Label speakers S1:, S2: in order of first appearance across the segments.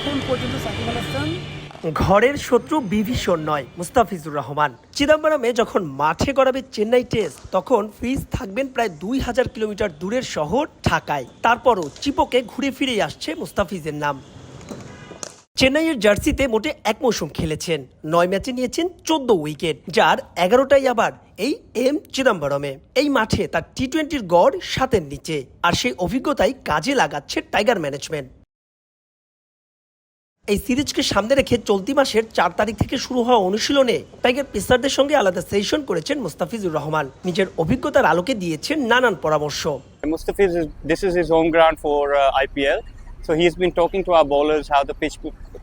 S1: এখন পর্যন্ত সাকিব আল হাসান
S2: ঘরের শত্রু বিভীষণ নয়, মুস্তাফিজুর রহমান। চিদম্বরমে যখন মাঠে গড়াবে চেন্নাই টেস্ট, তখন ফিজ থাকবেন প্রায় দুই হাজার কিলোমিটার দূরের শহর ঢাকায়। তারপরও চিপোকে ঘুরে ফিরে আসছে মুস্তাফিজের নাম। চেন্নাইয়ের জার্সিতে মোটে এক মৌসুম খেলেছেন। নয় ম্যাচে নিয়েছেন চোদ্দ উইকেট, যার এগারোটাই আবার এই এম চিদম্বরমে। এই মাঠে তার টি টোয়েন্টির গড় সাতের নিচে, আর সেই অভিজ্ঞতাই কাজে লাগাচ্ছে টাইগার ম্যানেজমেন্ট। এই সিরিজকে সামনে রেখে চলতি মাসের চার তারিখ থেকে শুরু হওয়া অনুশীলনে টাইগার পেসারদের সঙ্গে আলাদা সেশন করেছেন মুস্তাফিজুর রহমান নিজের অভিজ্ঞতার আলোকে দিয়েছেন নানান পরামর্শ
S3: is his home ground for uh, IPL. So he's been talking to our bowlers how the pitch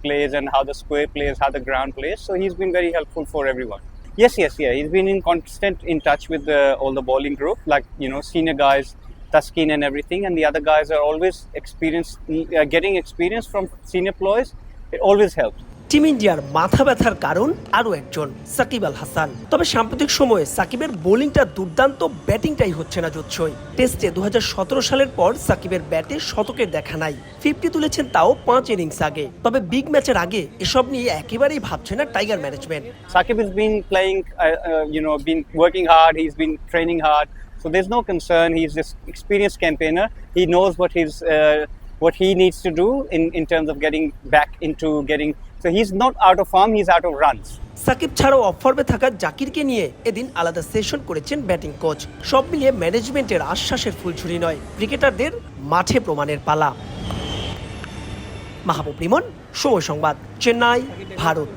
S3: plays and how the square plays, how the ground plays. So he's been very helpful for everyone. Yes, yes, yeah. He's been in constant in touch with the, all the bowling group, like you know, senior guys, Taskin and everything, and the other guys are always experienced, uh, getting experience from senior players. It always helps.
S2: Team ইন্ডিয়ার মাথা ব্যথার কারণ আরও একজন সাকিব আল হাসান তবে সাম্প্রতিক সময়ে সাকিবের বোলিংটা দুর্দান্ত ব্যাটিংটাই হচ্ছে না জোচ্ছই টেস্টে দু হাজার সতেরো সালের পর সাকিবের ব্যাটে শতকের দেখা নাই ফিফটি তুলেছেন তাও পাঁচ ইনিংস আগে তবে বিগ ম্যাচের আগে এসব নিয়ে একেবারেই ভাবছে না tiger management
S3: Shakib playing, uh, uh, you know, been working hard. He's been training hard. So there's no concern. He's this experienced campaigner. He knows what his uh, what he needs to do in, in terms of getting back into getting. So he's not out of form. He's out of runs.
S2: Shakib ছাড়াও off ফর্মে থাকা জাকিরকে নিয়ে এদিন আলাদা session করেছেন batting coach সব মিলিয়ে ম্যানেজমেন্টের আশ্বাসের ফুলছুরি নয় ক্রিকেটারদের মাঠে প্রমাণের পালা মাহবুব রিমন সময় সংবাদ চেন্নাই ভারত